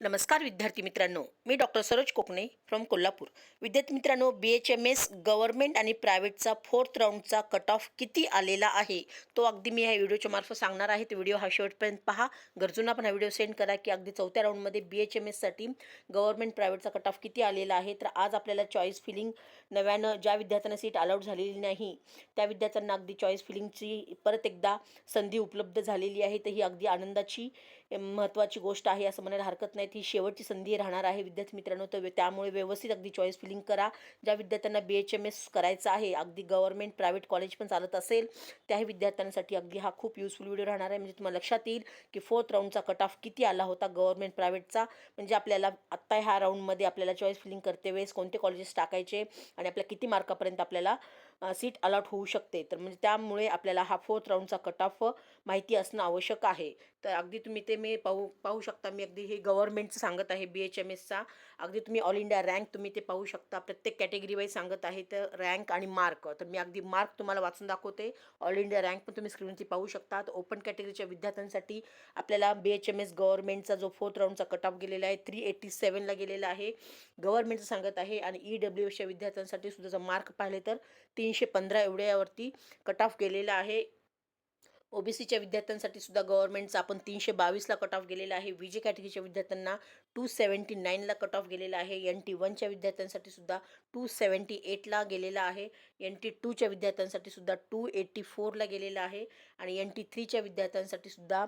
नमस्कार विद्यार्थी मित्रांनो. मी डॉक्टर सरोज कोकणे फ्रॉम कोल्हापूर. विद्यार्थी मित्रांनो B H M S government आणि प्रायव्हेटचा फोर्थ राऊंडचा कट ऑफ किती आलेला आहे? तो अगदी मी ह्या व्हिडिओच्या मार्फत सांगणार आहे. तो व्हिडिओ हा शेवटपर्यंत पहा. गरजूंना पण हा व्हिडिओ सेंड करा की अगदी चौथ्या राऊंडमध्ये बी एच एम एससाठी गव्हर्नमेंट प्रायव्हेटचा कट ऑफ किती आलेला आहे? तर आज आपल्याला चॉईस फिलिंग नव्यानं ज्या विद्यार्थ्यांना सीट अलाउड झालेली नाही त्या विद्यार्थ्यांना अगदी चॉईस फिलिंगची परत एकदा संधी उपलब्ध झालेली आहे. तर ही अगदी आनंदाची महत्त्वाची गोष्ट आहे असं म्हणायला हरकत नाही. ही शेवटची संधी राहणार आहे. विद्यार्थी मित्रांनो तर त्यामुळे व्यवस्थित अगदी चॉईस फिलिंग करा. ज्या विद्यार्थ्यांना बी एच एम एस करायचं आहे अगदी गव्हर्नमेंट प्रायव्हेट कॉलेज पण चालत असेल त्याही विद्यार्थ्यांसाठी अगदी हा खूप युजफुल व्हिडिओ राहणार आहे. म्हणजे तुम्हाला लक्षात येईल की फोर्थ राऊंडचा कट ऑफ किती आला होता गव्हर्नमेंट प्रायव्हेटचा म्हणजे आपल्याला आत्ता ह्या राऊंडमध्ये आपल्याला चॉईस फिलिंग करते वेळेस कोणते कॉलेजेस टाकायचे आणि आपल्या किती मार्कापर्यंत आपल्याला सीट अलॉट होऊ शकते. तर म्हणजे त्यामुळे आपल्याला हा फोर्थ राऊंडचा कट ऑफ माहिती असणं आवश्यक आहे. तर अगदी तुम्ही ते मी पाहू पाहू शकता. मी अगदी हे गव्हर्नमेंटचं सांगत आहे बी एच एम एसचा अगदी तुम्ही ऑल इंडिया रँक तुम्ही ते पाहू शकता. प्रत्येक कॅटेगरी वाईज सांगत आहे तर रँक आणि मार्क तर मी अगदी मार्क तुम्हाला वाचून दाखवते. ऑल इंडिया रँक पण तुम्ही स्क्रीनवरती पाहू शकता. तर ओपन कॅटेगरीच्या विद्यार्थ्यांसाठी आपल्याला बी एच एम एस गव्हर्नमेंटचा जो फोर्थ राऊंडचा कट ऑफ गेलेला आहे थ्री एट्टी सेवनला गेलेला आहे. गव्हर्नमेंटचं सांगत आहे आणि ई डब्ल्यू एसच्या विद्यार्थ्यांसाठी सुद्धा जर मार्क पाहिले तर तीनशे पंधरा एवढ्यावरती कट ऑफ गेलेला आहे. ओबीसीच्या विद्यार्थ्यांसाठी सुद्धा गव्हर्नमेंटचा आपण तीनशे बावीसला कट ऑफ गेलेला आहे. विजे कॅटेगरीच्या विद्यार्थ्यांना टू सेवन्टी नाईनला कट ऑफ गेलेला आहे. एन टी वनच्या विद्यार्थ्यांसाठी सुद्धा टू सेवन्टी एटला गेलेला आहे. एन टी टूच्या विद्यार्थ्यांसाठी सुद्धा टू एट्टी फोरला गेलेला आहे. आणि एन टी थ्रीच्या विद्यार्थ्यांसाठी सुद्धा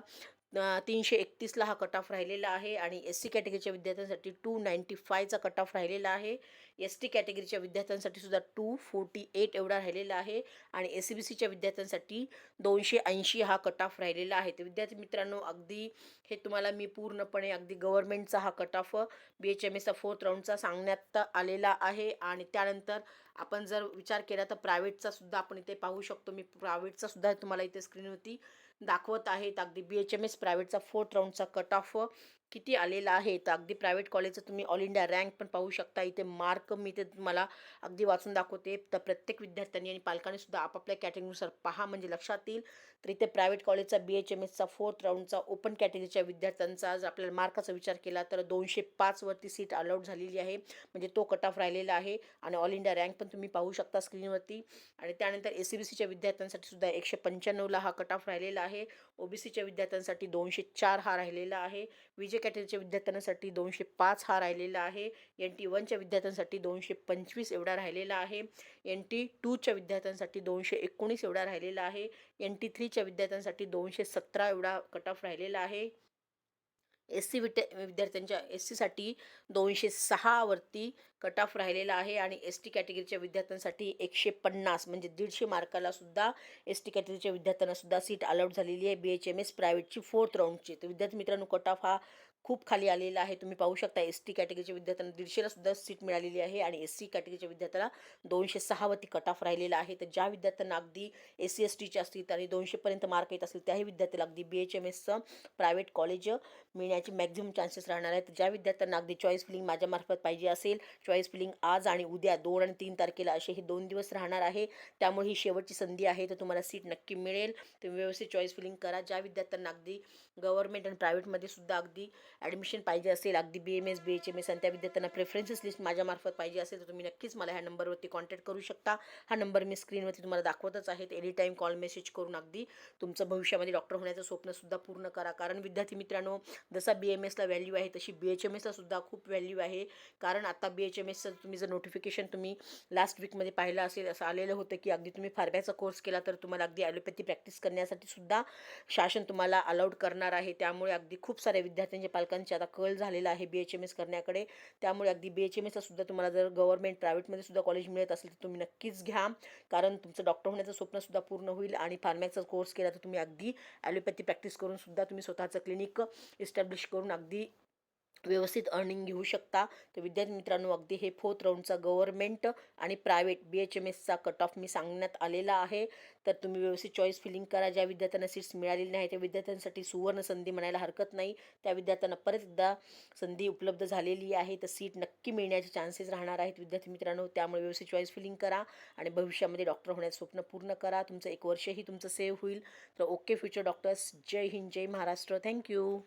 तीनशे एकतीसला हा कट ऑफ राहिलेला आहे आणि एस सी कॅटेगरीच्या विद्यार्थ्यांसाठी टू नाईंटी फायचा कट ऑफ राहिलेला आहे. एस टी कॅटेगरीच्या विद्यार्थ्यांसाठी सुद्धा टू फोर्टी एट एवढा राहिलेला आहे आणि एस सी बी सीच्या विद्यार्थ्यांसाठी दोनशे ऐंशी हा कट ऑफ राहिलेला आहे. तर विद्यार्थी मित्रांनो अगदी हे तुम्हाला मी पूर्णपणे अगदी गव्हर्नमेंटचा हा cut off B H M एसचा fourth राऊंडचा सांगण्यात आलेला आहे आणि त्यानंतर आपण जर विचार केला तर प्रायव्हेटचा सुद्धा आपण इथे पाहू शकतो. मी प्रायव्हेटचा सुद्धा तुम्हाला इथे स्क्रीनवरती दाखवत आहेत. अगदी बी एच एम एस प्रायव्हेटचा फोर्थ राऊंडचा कट ऑफ किती आलेला आहे? तर अगदी प्रायव्हेट कॉलेजचं तुम्ही ऑल इंडिया रँक पण पाहू शकता. इथे मार्क मी ते तुम्हाला अगदी वाचून दाखवते. तर प्रत्येक विद्यार्थ्यांनी आणि पालकांनी सुद्धा आपापल्या कॅटेगरीनुसार पहा. म्हणजे लक्षात येईल. तर इथे प्रायव्हेट कॉलेजचा बी एच एम एसचा फोर्थ राऊंडचा ओपन कॅटेगरीच्या विद्यार्थ्यांचा जर आपल्याला मार्काचा विचार केला तर दोनशे पाचवरती सीट अलाउट झालेली आहे. म्हणजे तो कट ऑफ राहिलेला आहे. आणि ऑल इंडिया रँक पण तुम्ही पाहू शकता स्क्रीनवरती आणि त्यानंतर एस सी बी सीच्या विद्यार्थ्यांसाठी सुद्धा एकशे पंच्याण्णवला हा कट ऑफ राहिलेला आहे. ओबीसीच्या विद्यार्थ्यांसाठी दोनशे चार हा राहिलेला आहे. विजय कॅटेगरीच्या विद्यार्थ्यांसाठी दोनशे पाच हा राहिलेला आहे. एन टी वनच्या विद्यार्थ्यांसाठी दोनशे पंचवीस एवढा राहिलेला आहे. एन टी टूच्या विद्यार्थ्यांसाठी दोनशे एकोणीस एवढा राहिलेला आहे. एन टी थ्रीच्या विद्यार्थ्यांसाठी दोनशे सतरा एवढा कट ऑफ राहिलेला आहे. एस सी विद्या विद्यार्थ्यांच्या एस सीसाठी दोनशे सहावरती कट ऑफ राहिलेला आहे आणि एस टी कॅटेगरीच्या विद्यार्थ्यांसाठी एकशे पन्नास म्हणजे दीडशे मार्काला सुद्धा एस टी कॅटेगरीच्या विद्यार्थ्यांना सुद्धा सीट अलाउड झालेली आहे. बी एच एम एस प्रायव्हेटची फोर्थ राऊंडची तर विद्यार्थी मित्रांनो कट ऑफ हा खूप खाली आलेला आहे. तुम्ही पाहू शकता एस टी कॅटेगरीच्या विद्यार्थ्यांना दीडशेला सुद्धा सीट मिळालेली आहे आणि एस सी कॅटेगरीच्या विद्यार्थ्याला दोनशे सहावरती कट ऑफ राहिलेला आहे. तर ज्या विद्यार्थ्यांना अगदी एस सी एस टीचे असतील आणि दोनशेपर्यंत मार्क येत असतील त्याही विद्यार्थ्याला अगदी बी एच एम एसचं प्रायव्हेट कॉलेज मिळण्याची मॅक्झिमम चान्सेस राहणार आहेत. ज्या विद्यार्थ्यांना अगदी चॉईस फिलिंग माझ्यामार्फत पाहिजे असेल चॉईस फिलिंग आज आणि उद्या दोन आणि तीन तारखेला असे हे दोन दिवस राहणार आहे. त्यामुळे ही शेवटची संधी आहे. तर तुम्हाला सीट नक्की मिळेल. तुम्ही व्यवस्थित चॉईस फिलिंग करा. ज्या विद्यार्थ्यांना अगदी गव्हर्मेंट आणि प्रायव्हेटमध्ये सुद्धा अगदी ॲडमिशन पाहिजे असेल अगदी B M S B H M S आणि त्या विद्यार्थ्यांना प्रेफरन्सेस लिस्ट माझ्यामार्फत पाहिजे असेल तर तुम्ही नक्कीच मला ह्या नंबरवरती कॉन्टॅक्ट करू शकता. हा नंबर मी स्क्रीनवरती तुम्हाला दाखवतच आहेत एनी टाईम कॉल मेसेज करून अगदी तुमचं भविष्यामध्ये डॉक्टर होण्याचं स्वप्नसुद्धा पूर्ण करा. कारण विद्यार्थी मित्रांनो जसा बी एम एसला व्हॅल्यू आहे तशी बी एच एम एसला सुद्धा खूप व्हॅल्यू आहे. कारण आता बी एच एम एसचं तुम्ही जर नोटिफिकेशन तुम्ही लास्ट वीकमध्ये पाहिलं असेल असं आलेलं होतं की अगदी तुम्ही फारब्याचा कोर्स केला तर तुम्हाला अगदी ॲलोपॅथी प्रॅक्टिस करण्यासाठी सुद्धा शासन तुम्हाला अलाउड करणार आहे. त्यामुळे अगदी खूप साऱ्या विद्यार्थ्यांचे पालकांचे आता कल झालेला आहे बी एच एम एस करण्याकडे. त्यामुळे अगदी बी एच एम एसला सुद्धा तुम्हाला जर गव्हर्नमेंट प्रायव्हेटमध्ये सुद्धा कॉलेज मिळत असेल तर तुम्ही नक्कीच घ्या. कारण तुमचं डॉक्टर होण्याचं स्वप्नसुद्धा पूर्ण होईल आणि फार्मॅकचा कोर्स केला तर तुम्ही अगदी ॲलोपॅथी प्रॅक्टिस करून सुद्धा तुम्ही स्वतःचं क्लिनिक इस्टॅब्लिश करून अगदी व्यवस्थित अर्निंग घेऊ शकता. तर विद्यार्थी मित्रांनो अगदी हे फोर्थ राऊंडचा गव्हर्नमेंट आणि प्रायव्हेट बी एच एम एसचा कट ऑफ मी सांगण्यात आलेला आहे. तर तुम्ही व्यवस्थित चॉईस फिलिंग करा. ज्या विद्यार्थ्यांना सीट्स मिळालेली नाही त्या विद्यार्थ्यांसाठी सुवर्ण संधी म्हणायला हरकत नाही. त्या विद्यार्थ्यांना परत एकदा संधी उपलब्ध झालेली आहे. तर सीट नक्की मिळण्याचे चान्सेस राहणार आहेत. विद्यार्थी मित्रांनो त्यामुळे व्यवस्थित चॉईस फिलिंग करा आणि भविष्यामध्ये डॉक्टर होण्याचं स्वप्न पूर्ण करा. तुमचं एक वर्षही तुमचं सेव्ह होईल. तर okay future doctors Jai Hind Jai Maharashtra. Thank you